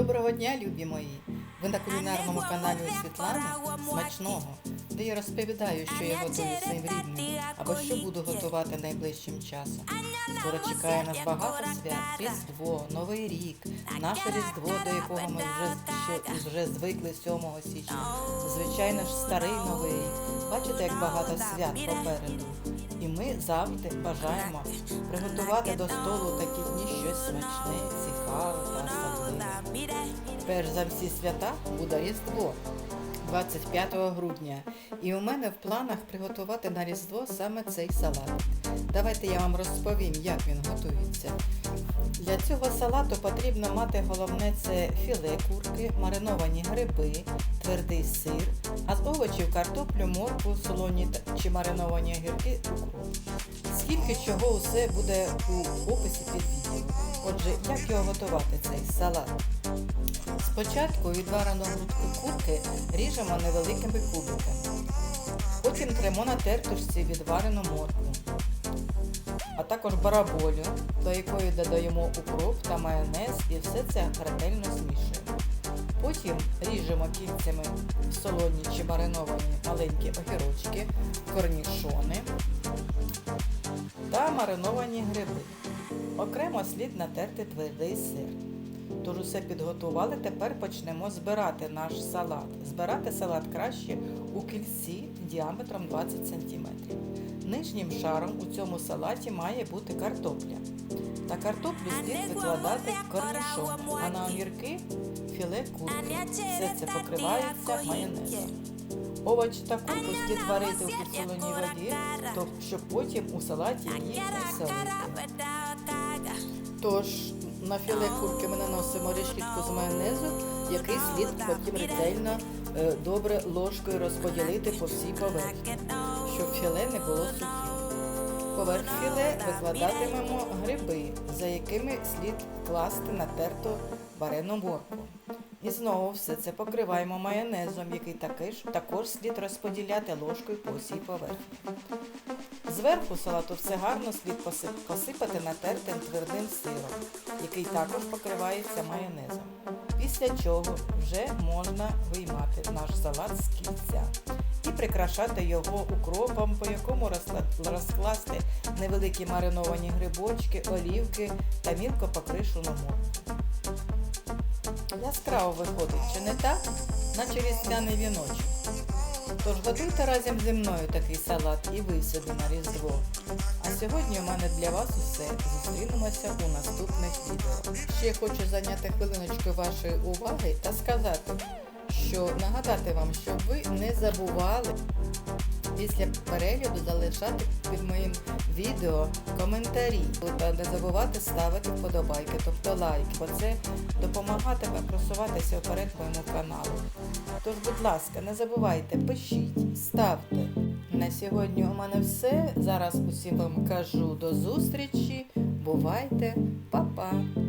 Доброго дня, любі мої! Ви на кулінарному каналі Світлани Смачного, де я розповідаю, що я готую своїм рідним, або що буду готувати найближчим часом. Скоро чекає нас багато свят, Різдво, Новий рік, наше Різдво, до якого ми вже, ще, вже звикли 7 січня. Звичайно ж, старий Новий рік. Бачите, як багато свят попереду. І ми завжди бажаємо приготувати до столу такі дні щось смачне. Перш за всі свята буде Різдво 25 грудня. І у мене в планах приготувати на Різдво саме цей салат. Давайте я вам розповім, як він готується. Для цього салату потрібно мати головне це філе курки, мариновані гриби, твердий сир, овочів картоплю, моркву, солоні чи мариновані огірки, укроп. Скільки чого усе буде у описі під відео. Отже, як його готувати цей салат? Спочатку відварену грудку курки ріжемо невеликими кубиками. Потім тремо на тертушці відварену моркву, а також бараболю, до якої додаємо укроп та майонез і все це ретельно змішуємо. Потім ріжемо кільцями солоні чи мариновані маленькі огірочки, корнішони та мариновані гриби. Окремо слід натерти твердий сир. Тож усе підготували, тепер почнемо збирати наш салат. Збирати салат краще у кільці діаметром 20 см. Нижнім шаром у цьому салаті має бути картопля. На картоплю слід викладати корнішон, а на огірки філе курки. Все це покривається майонезом. Овоч та курку слід варити у підсоленій воді, щоб потім у салаті їх не солити. Тож на філе курки ми наносимо решітку з майонезу, який слід потім ретельно е, добре ложкою розподілити по всій поверхні, щоб філе не було сухим. Поверх філе викладатимемо гриби, за якими слід класти натерту варену моркву. І знову все це покриваємо майонезом, який також, також слід розподіляти ложкою по всій поверхні. Зверху салату все гарно слід посипати натертим твердим сиром, який також покривається майонезом. Після чого вже можна виймати наш салат з кільця і прикрашати його укропом, по якому розкласти невеликі мариновані грибочки, олівки та мілко покришену моркву. Яскраво виходить, чи не так? Наче різдвяний віночок. Тож готуйте разом зі мною такий салат і ви на Різдво. А сьогодні у мене для вас усе. Зустрінемося у наступних відео. Ще хочу зайняти хвилиночку вашої уваги та сказати, що нагадати вам, щоб ви не забували після перегляду залишати під моїм відео коментарі та не забувати ставити вподобайки, тобто лайки, бо це допомагатиме просуватися вперед моєму каналу. Тож, будь ласка, не забувайте, пишіть, ставте. На сьогодні у мене все. Зараз усім вам кажу до зустрічі. Бувайте, па-па!